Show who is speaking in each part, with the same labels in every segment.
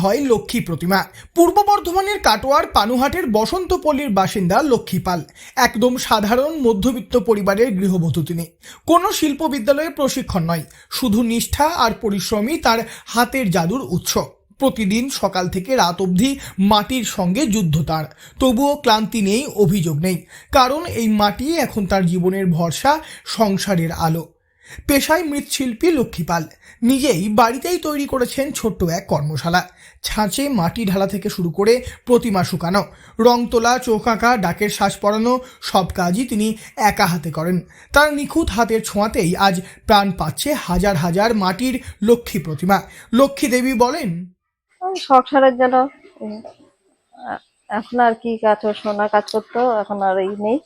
Speaker 1: হয় লক্ষ্মী প্রতিমা। পূর্ব বর্ধমানের কাটোয়ার পানুহাটের বসন্তপল্লীর বাসিন্দা লক্ষ্মী পাল। একদম সাধারণ মধ্যবিত্ত পরিবারের গৃহবধূ তিনি। কোনো শিল্প বিদ্যালয়ে প্রশিক্ষণ নয়। শুধু নিষ্ঠা আর পরিশ্রমই তার হাতের জাদুর উৎস। প্রতিদিন সকাল থেকে রাত অবধি মাটির সঙ্গে যুদ্ধ তার। তবুও ক্লান্তি নেই, অভিযোগ নেই। কারণ এই মাটি এখন তার জীবনের ভরসা, সংসারের আলো। পেশায় মৃৎশিল্পী লক্ষ্মীপাল। নিজেই বাড়িতেই তৈরি করেছেন ছোট্ট এক কর্মশালা। ছাঁচে মাটি ঢালা থেকে শুরু করে প্রতিমা শুকানো, রং তোলা, চোখ আঁকা, ডাকের শ্বাস পড়ানো, সব কাজই তিনি একা হাতে করেন। তার নিখুঁত হাতের ছোঁয়াতেই আজ প্রাণ পাচ্ছে হাজার হাজার মাটির লক্ষ্মী প্রতিমা। লক্ষ্মী দেবী বলেন
Speaker 2: সংসারের জন্য এখন আর কি কাজ সোনা কাজ করতো, এখন আর এই নেই।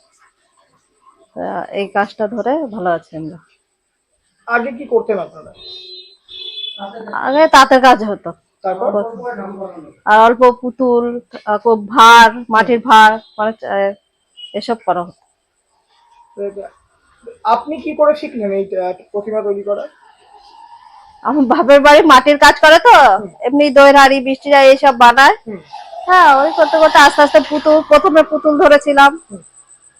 Speaker 2: এই কাজটা ধরে ভালো আছি আমরা।
Speaker 1: আগে কি করতেন আপনারা?
Speaker 2: আগে তাঁতের কাজ হতো।
Speaker 1: তারপর?
Speaker 2: আর অল্প পুতুল ভার মাটির ভার মানে এসব করা হতো।
Speaker 1: আপনি কি করে শিখলেন এই প্রতিমা তৈরি করা
Speaker 2: আমার বাপের বাড়ি মাটির কাজ করে তো এমনি দই হাড়ি বৃষ্টি এইসব বানায়। হ্যাঁ ওই করতে করতে আস্তে আস্তে পুতুল প্রথমে পুতুল ধরেছিলাম।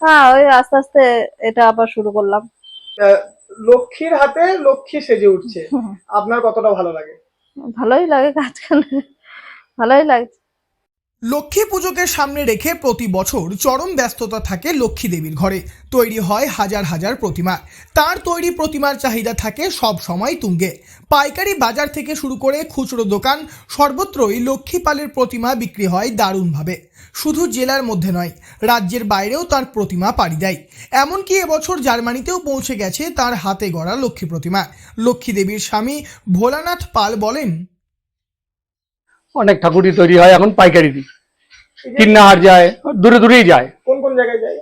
Speaker 2: হ্যাঁ ওই আস্তে আস্তে এটা আবার শুরু করলাম।
Speaker 1: লক্ষ্মীর হাতে লক্ষ্মী সেজে উঠছে। আপনার কতটা ভালো লাগে?
Speaker 2: ভালোই লাগে কাজ ভালোই লাগছে
Speaker 1: লক্ষ্মী পুজোকে সামনে রেখে প্রতি বছর চরম ব্যস্ততা থাকে লক্ষ্মী দেবীর ঘরে। তৈরি হয় হাজার হাজার প্রতিমা। তার তৈরি প্রতিমার চাহিদা থাকে সব সময় তুঙ্গে। পাইকারি বাজার থেকে শুরু করে খুচরো দোকান সর্বত্রই লক্ষ্মী পালের প্রতিমা বিক্রি হয় দারুণভাবে। শুধু জেলার মধ্যে নয় রাজ্যের বাইরেও তার প্রতিমা পাড়ি দেয়। এমনকি এবছর জার্মানিতেও পৌঁছে গেছে তার হাতে গড়া লক্ষ্মী প্রতিমা। লক্ষ্মী দেবীর স্বামী ভোলানাথ পাল বলেন
Speaker 3: অনেক ঠাকুরই তৈরি হয় এখন পাইকারি দিই কিন্নাহার যায় দূরে দূরেই যায়।
Speaker 1: কোন কোন জায়গায় যায়?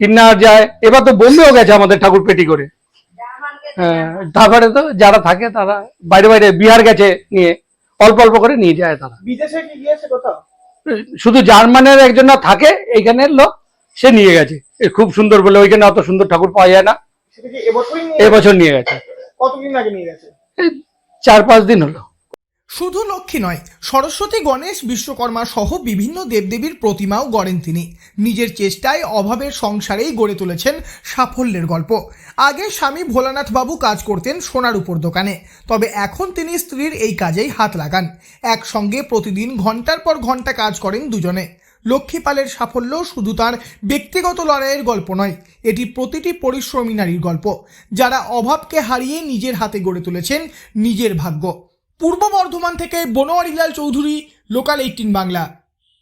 Speaker 3: কিন্নাহার যায় এবার তো বোম্বেও গেছে আমাদের ঠাকুর পেটি করে। হ্যাঁ তারপরে তো যারা থাকে তারা বাইরে বাইরে বিহার গেছে নিয়ে অল্প অল্প করে নিয়ে যায় তারা।
Speaker 1: বিদেশে কি গিয়েছে কোথাও?
Speaker 3: শুধু জার্মানের একজন না থাকে এইখানের লোক সে নিয়ে গেছে। খুব সুন্দর বলে ওইখানে অত সুন্দর ঠাকুর পাওয়া যায় না। এবছর নিয়ে গেছে।
Speaker 1: কতদিন আগে নিয়ে গেছে?
Speaker 3: চার পাঁচ দিন হলো।
Speaker 1: শুধু লক্ষ্মী নয়, সরস্বতী, গণেশ, বিশ্বকর্মা সহ বিভিন্ন দেবদেবীর প্রতিমাও গড়েন তিনি। নিজের চেষ্টায় অভাবের সংসারেই গড়ে তুলেছেন সাফল্যের গল্প। আগে স্বামী ভোলানাথ বাবু কাজ করতেন সোনার উপর দোকানে, তবে এখন তিনি স্ত্রীর এই কাজেই হাত লাগান। একসঙ্গে প্রতিদিন ঘণ্টার পর ঘণ্টা কাজ করেন দুজনে। লক্ষ্মীপালের সাফল্য শুধু তার ব্যক্তিগত লড়াইয়ের গল্প নয়, এটি প্রতিটি পরিশ্রমী নারীর গল্প। যারা অভাবকে হারিয়ে নিজের হাতে গড়ে তুলেছেন নিজের ভাগ্য। পূর্ব বর্ধমান থেকে বনোয়ারিলাল চৌধুরী লোকাল এইটিন বাংলা।